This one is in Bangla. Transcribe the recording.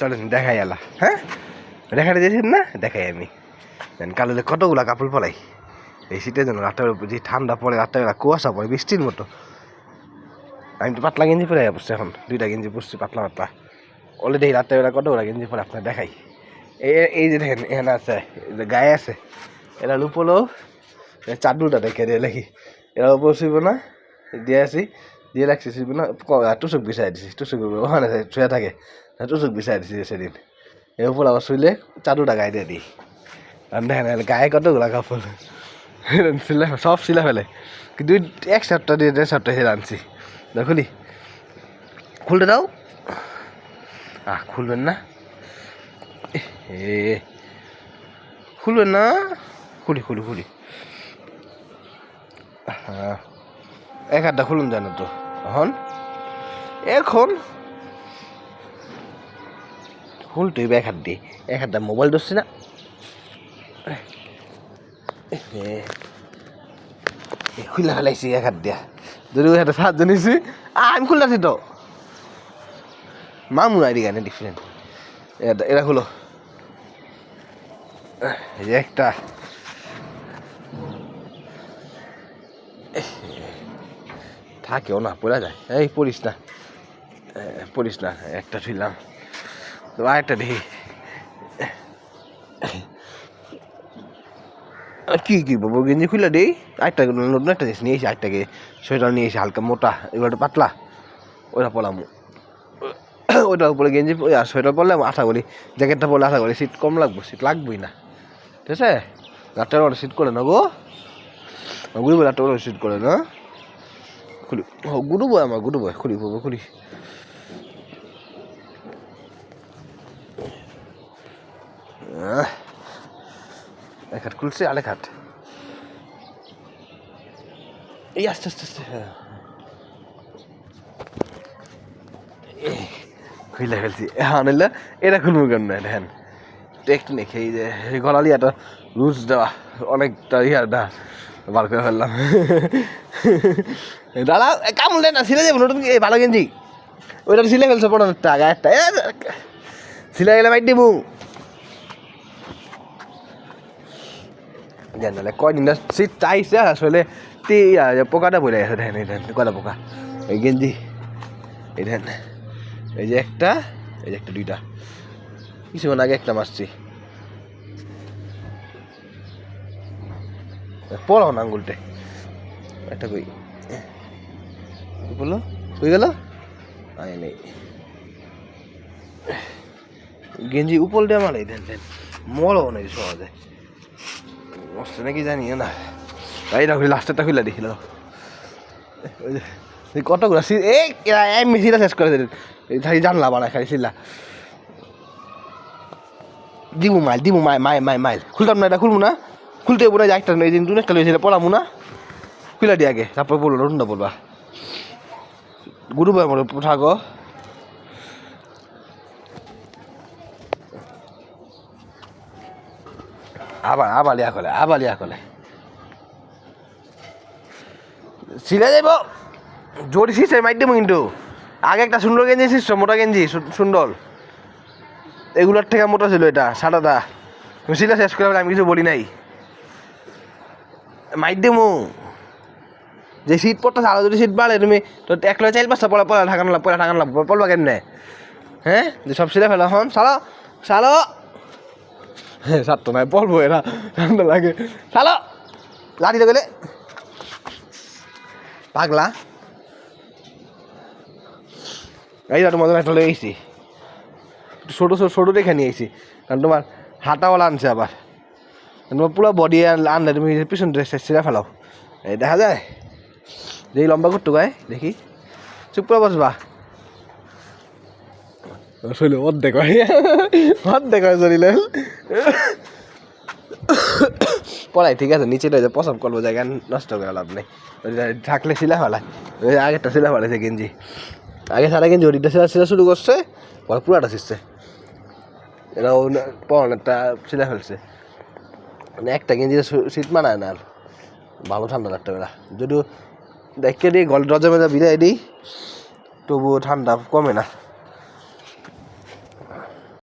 চলেন দেখাই আলা হ্যাঁ? দেখাতে দিয়েছেন না? দেখাই আমি। দেন কালো কতগুলা কাপড় পলাই এই শীতের জন্য রাতের উপর যে ঠান্ডা পড়ে রাতের বেলা কুয়াশা পড়ে বৃষ্টির মতো। আমি তো পাতলা গেঞ্জি পরে বসছি এখন। দুইটা গেঞ্জি পরছি পাতলা পাতলা। অলরেডি রাতের বেলা কতগুলা গেঞ্জি পরে আপনার দেখাই। এই এই যে দেখেন এখানে আছে যে গায়ে আছে এরা লুপলো চাদুটা দেখে দিয়ে লেখি। এরা উপর শুইব না দিয়ে আসি। রাখছি শুইব না টুসুক বিছাই দিছি টুসুক ওখানে শুয়ে থাকে। টুসুক বিছাই দিছি সেদিন। এর উপর আবার শুইলে চাদুটা গায়ে দিয়ে দিই। আর দেখেন গায়ে কতগুলা কাপড়। সিলা সব সিলা ফেলে। দুই এক সপ্তাহ দিয়ে দেড় সপ্তাহ হেরে আনছি। দেখুলি খুলতে দাও। আহ, খুলবেন না? এ খুলবেন না? খুলি খুলি খুলি। হ্যাঁ এক হাতটা খুলুন যায় না তো। এখন এখন খুলতে হইবে এক হাত দিয়ে। এক হাতটা মোবাইল ধরছি না। খুলে ফেলাইছি এক হাত দিয়া। যদি ওই হাতে সাহায্য নিছি। আমি খুলতেছি তো। মামু আইডি গানে ডিফারেন্ট এই যে একটা। থাকেও না পড়া যায়। এই পড়িস না। পড়িস না, একটা ছিলাম তো আরেকটা দেখি। কি কি বাবু গেঞ্জি খুলে দিই। আরেকটা নতুন একটা জিনিস নিয়ে এসে, আরেকটাকে সোয়েটার নিয়ে এসে, হালকা মোটা, এগুলো পাতলা। ওটা পড়লাম ওটার উপরে গেঞ্জি আর সোয়েটার পরলে আশা করি, জ্যাকেটটা পরলে আশা করি সিট কম লাগবো, সিট লাগবেই না। ঠিক আছে? রাতের ওটা সিট করে না গো? রাতের ওটা সিট করে না। খুলি ও গুরু বই আমার গুরু বই খুলি বাবু খুলি এক হাত খুলছে আরেক এই আস্তে আস্তে আস্তে হ্যাঁ খুলে ফেলছি এলে এটা খুলবো কেন না দেখেন টেকনিক এই যে গলালি একটা রুজ দেওয়া অনেকটা ইয়াটা বার করে ফেললাম দাদা কামড় না, ছিলে যাব, নতুন এই ভালো গেঞ্জি। ওইটা ছিলে ফেলছে পনেরোটা আগে একটা। ছিলে গেলে মাইট দিবো। জান নাহলে কয়দিন শীত চাইছে আসলে তি পোকাটা পড়ে গেছে দেখেন এই দেখেন কয়টা পোকা? এই গেঞ্জি, এই দেখেন এই যে একটা, এই যে একটা, দুইটা। কিছুক্ষণ আগে একটা মারছি। পড়াও না আঙ্গুলটে। একটা কই? কি বলল কই গেল? আয় নেই গেঞ্জি উপর দিয়ে মালে দেন দেন। মরও নেই সহজে মস্ত নাকি জানি না। এই দেখো লাস্টেরটা খুলে দেখিল কতগুলো এই এই মেশিনটা শেষ করে দিলেন জানলা বানায়, খালি সিল্লা দিবু মাইল দিবু মাই মাই মাই মাইল। খুলতাম না এটা খুলবো না। খুলতে বলে যে একটা এই দিন একটা লইছিল পড়াবো না। দিয়ে আগে তারপর বলব নতুনটা বলবা। গুরু ভাই আমার থাকো আবার আবার ইয়া করলে আবার ইয়া করলে সিলে যাইব। জোরি সিসে মাইট কিন্তু। আগে একটা সুন্দর গেঞ্জি শিষ্য মোটা গেঞ্জি সুন্দর। এগুলোর থেকে মোটা ছিল এটা, সাদাটা। তুমি সিলা শেষ করে আমি কিছু বলি নাই। মাইট দেবো যে শীত পড়তেছে আরও যদি শীত বাড়ে, তুমি তো এক লয় চাইল পাঁচটা পড়া পড়া ঢাকান পড়া ঢাকান লাভ পড়বা কেন হ্যাঁ? যে সব সিলে ফেলা, হন সালো সালো হ্যাঁ সাতটা নয় পড়ব এরা, ঠান্ডা লাগে। সালো লাঠিতে গেলে। পাগলা। এই তোমার একটা লয়ে এসেছি ছোটো ছোটো দেখে নিয়ে এসেছি কারণ তোমার হাতাওয়ালা আনছে আবার। তোমার পুরো বডি আনলে তুমি পিছন ড্রেস ছেড়ে ফেলাও। এই দেখা যায়? দেখি লম্বা করতো গায়ে দেখি। চুপ করে বসবা। শৈল অর্ধেক হয়। অর্ধেক হয় শরীরে পড়াই ঠিক আছে নিচে রয়েছে পছন্দ করব জায়গা নষ্ট করে লাভ নেই। থাকলে শিলা ফেলায় আগেরটা শিলা ফেলাইছে গেঞ্জি। আগে সারা গেঞ্জি ওদিকটা শিলা শিলা শুরু করছে পরে পুরাটা শিখছে এরাও পড়ানোটা শিলা ফেলছে। মানে একটা গেঞ্জি শীত মানায় না আর। ভালো ঠান্ডা লাগতে বেলা যদিও দেখে দিই গল রজা মেজা বিদায় দিই তবুও ঠান্ডা কমে না।